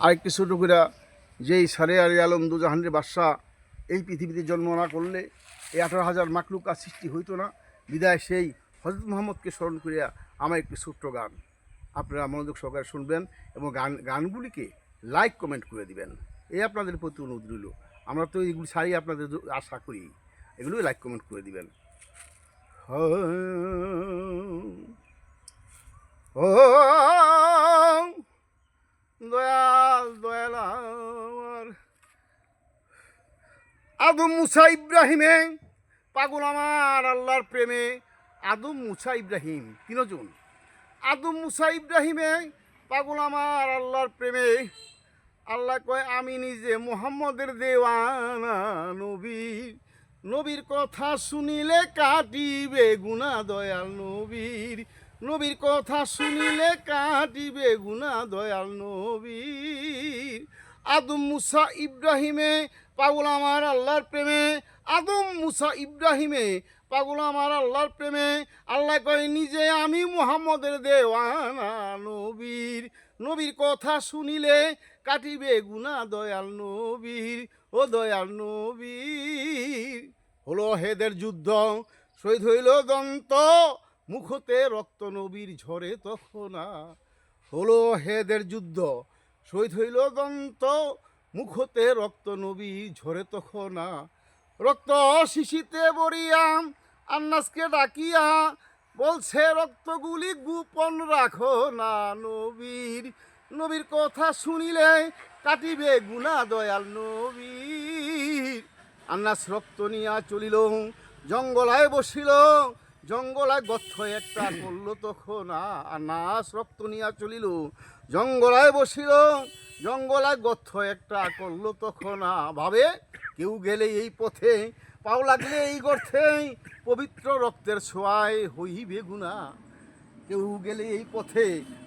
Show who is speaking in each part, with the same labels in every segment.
Speaker 1: আরেকটি ছোটো করে যেই সারে আলী আলম দুজাহানের বাদশাহ এই পৃথিবীতে জন্ম না করলে এই আঠারো হাজার মাকলুকা সৃষ্টি হইতো না বিদায় সেই হজরত মোহাম্মদকে স্মরণ করিয়া আমার একটি ছোট্ট গান আপনারা মনোযোগ সহকারে শুনবেন এবং গান গানগুলিকে লাইক কমেন্ট করে দিবেন এই আপনাদের প্রতি অনুরোধ রইল আমরা তো এইগুলি ছাড়ি আপনাদের আশা করি এগুলো লাইক কমেন্ট করে দিবেন ও দয়াল দয়াল আমার আদম মুসা ইব্রাহিমে। পাগল আমার আল্লাহর প্রেমে। আদম মুসা ইব্রাহিম তিনজন আদম মুসা ইব্রাহিমে পাগল আমার আল্লাহর প্রেমে। আল্লাহ কয়, আমি নিজে মোহাম্মদের দেওয়ানা নবী। নবীর কথা শুনিলে কাটিবে গুনা দয়াল নবীর। নবীর কথা শুনিলে কাটিবে গুনা দয়াল নবীর। আদম মুসা ইব্রাহিমে পাগল আমার আল্লাহর প্রেমে। আদম মুসা ইব্রাহিমে পাগল আমার আল্লাহর প্রেমে। আল্লাহ কয়, নিজে আমি মুহাম্মদের দেওয়ানা নবীর। নবীর কথা শুনিলে কাটিবে গুনা দয়াল নবীর। ও দয়াল নবীর। হলো হেদের যুদ্ধ। শহীদ হইল দন্ত। মুখতে রক্ত নবীর ঝরে তখন। হলো হেদের যুদ্ধ। শহীদ হইল দন্ত। মুখতে রক্ত নবী ঝরে তখন। রক্ত শিশিতে বরিয়াম আন্নাসকে ডাকিয়া, বলছে, রক্তগুলি গোপন রাখো না নবীর। নবীর কথা শুনিলে কাটিবে গুনা দয়াল নবীর। আন্নাস রক্ত নিয়া চলিল, জঙ্গলায় বসিল। জঙ্গলায় গথ্য একটা করল তখন আন্নাস রক্ত নিয়া চলিল। জঙ্গলায় বসিল, জঙ্গলায় গথ্য একটা করল তখন ভাবে কেউ গেলে এই পথে, পাও লাগলে এই গর্থে পবিত্র রক্তের ছোঁয়ায় হইবে গুণা। কেউ গেলে এই পথে,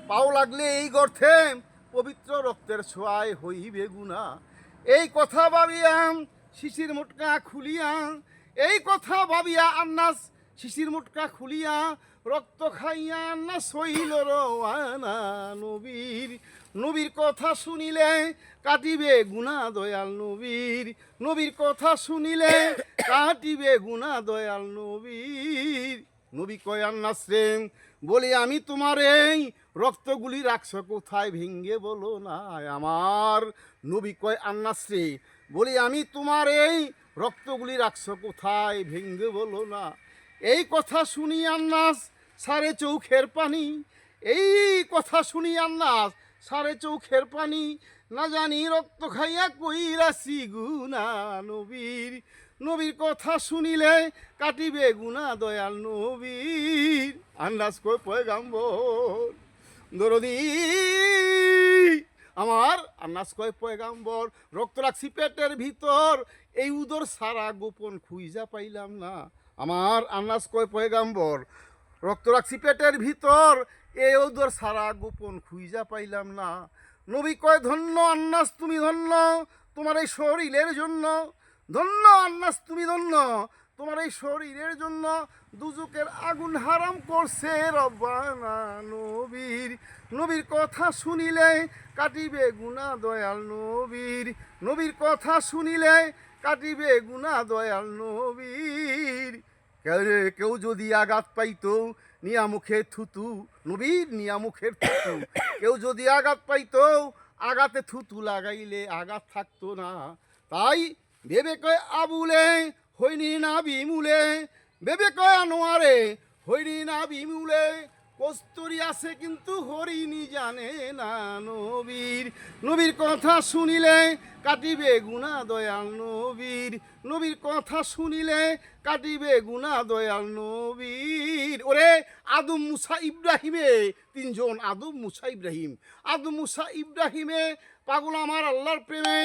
Speaker 1: পাও লাগলে এই গর্থে পবিত্র রক্তের ছোঁয়ায় হইবে গুণা। এই কথা ভাবিয়া শিশির মুটকা খুলিয়া এই কথা ভাবিয়া আন্নাস শিশির মুটকা খুলিয়া, রক্ত খাইয়া আন্নাস হইল রওয়ানা নবীর। নবীর কথা শুনিলে কাটিবে গুণা দয়াল নবীর। নবীর কথা শুনিলে কাটিবে গুণা দয়াল নবীর। নবী কয় আন্নাস রে বলি আমি তোমার এই রক্তগুলি রাখছো, কোথায় ভেঙ্গে বলো না আমার? নবী কয় আন্নাস রে বলি আমি তোমার এই রক্তগুলি রাখছো, কোথায় ভেঙ্গে বলো না এই কথা শুনি আন্নাস সারে চৌখের পানি। এই কথা শুনি আন্নাস সারে চৌখের পানি। না জানি রক্ত খাইয়া কইরাছি গুনা নবীর। নবীর কথা শুনিলে কাটিবে গুনা দয়াল নবীর। আন্দাজ কই পয়গাম্বর? দরদি, আমার আন্নাস কয় পয়গাম্বর? রক্ত রাখছি পেটের ভিতর। এই উদর সারা গোপন খুইজা পাইলাম না। আমার আন্দাজ কয় পয়গাম্বর, রক্ত রাখছি পেটের ভিতর এই ওদর সারা গোপন খুইজা পাইলাম না। নবী কয়, ধন্য আন্নাস তুমি ধন্য, তোমার এই শরীরের জন্য, ধন্য আন্নাস তুমি ধন্য, তোমার এই শরীরের জন্য দুজকের আগুন হারাম করছে রব্বানা নবীর। নবীর কথা শুনিলে কাটিবে গুণা দয়াল নবীর। নবীর কথা শুনিলে কাটিবে গুণা দয়াল নবীর। কেউ যদি আঘাত পাইতো নিয়া মুখে থুতু, নবীর নিয়ামুখের থুতু। কেউ যদি আঘাত পাইতো, আঘাতে থুতু লাগাইলে আঘাত থাকতো না। তাই ভেবে কয় আবুলে, হইনি না বিমুলে। ভেবে কয় আনোয়ারে, হইনি না বিমুলে। কস্তুরি আছে কিন্তু হরিণী জানে না নবীর। নবীর কথা শুনিলে কাটিবে গুণা দয়াল নবীর। নবীর কথা শুনিলে কাটিবে গুণা দয়াল নবীর। ওরে আদম মুসা ইব্রাহিমে, তিনজন আদম মুসা ইব্রাহিম। আদম মুসা ইব্রাহিমে পাগল আমার আল্লাহর প্রেমে,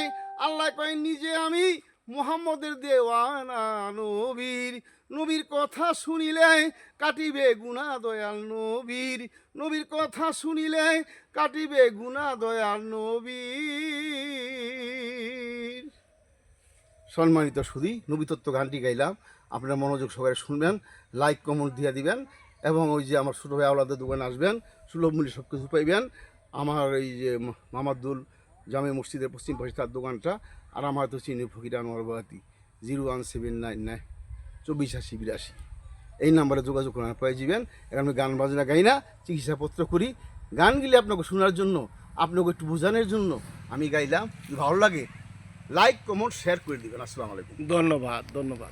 Speaker 1: আল্লাহ কয়, নিজে আমি মোহাম্মদের দেওয়ানা নবীর। নবীর কথা শুনিলে কাটিবে গুণা দয়াল নবীর। নবীর কথা শুনিলে কাটিবে গুণা দয়াল নবীর। সম্মানিত সুদী নবীতত্ত্ব গানটি গাইলাম। আপনারা মনোযোগ সহকারে শুনবেন লাইক কমেন্ট দিয়ে দিবেন এবং ওই যে আমার ছোটো ভাই আওলাদের দোকানে আসবেন, সুলভ মূল্যে সব কিছু পাইবেন। আমার এই যে মামাদুল জামে মসজিদের পশ্চিম পাশে তার দোকানটা, আর আমার তো চিনি ফকির Anwar zero one seven nine nine চব্বিশ আশি, বিরাশি। এই নাম্বারে যোগাযোগ করেন পেয়ে যাবেন এখন আমি গান বাজনা গাই না, চিকিৎসাপত্র করি। গান গেলে আপনাকে শোনার জন্য, আপনাকে একটু বোঝানোর জন্য আমি গাইলাম। ভালো লাগে লাইক কমেন্ট শেয়ার করে দেবেন। আসসালামু আলাইকুম।
Speaker 2: ধন্যবাদ ধন্যবাদ।